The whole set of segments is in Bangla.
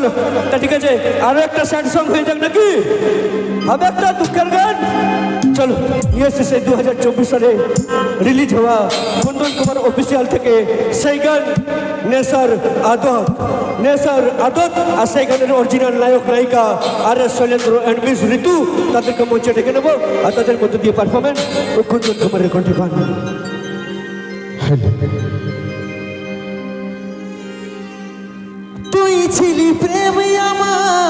চলো তা ঠিক আছে, আরও একটা স্যাড সং হয়ে যাক নাকি? হবে একটা দুঃখের গান। চলো, নিয়ে এসে সেই দু হাজার চব্বিশ সালে রিলিজ হওয়া কুন্দন কুমার অফিসিয়াল থেকে সেই গান, নেশার আদত। নেশার আদত আর সেই গানের অরিজিনাল নায়ক, নায়িকা আর S Shailendra and miss Ritu তাদেরকে মঞ্চে ডেকে নেব আর তাদের মধ্যে দিয়ে পারফরমেন্স কুন্দন কুমারের কণ্ঠে গান। তুই ছিলি প্রেম আমার।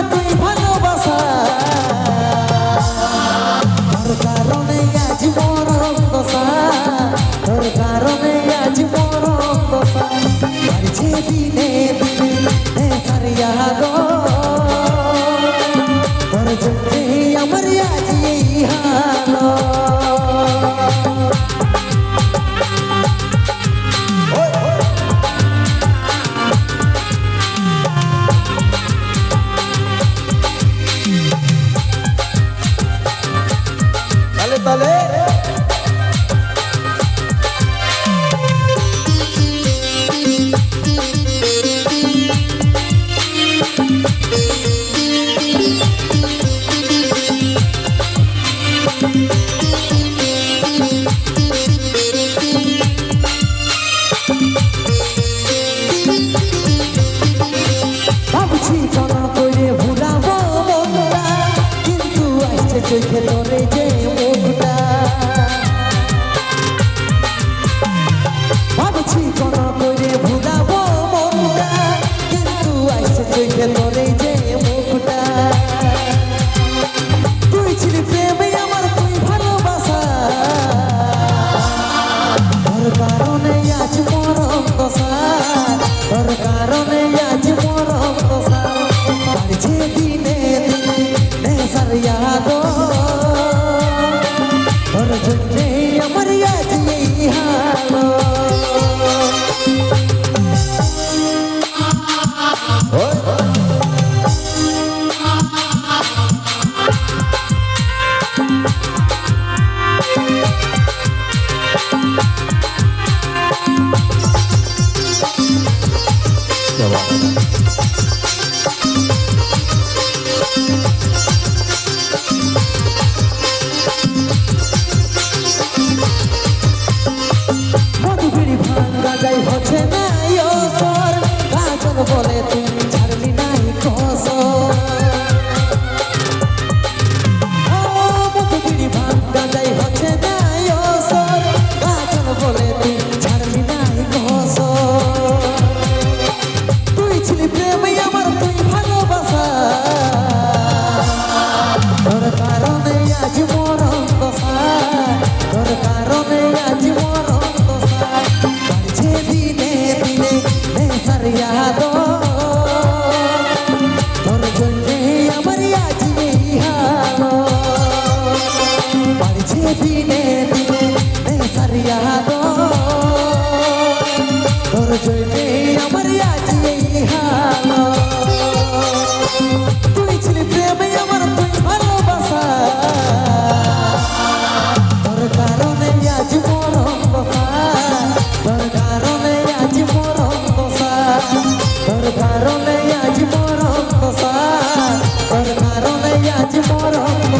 আজ মরম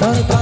তোর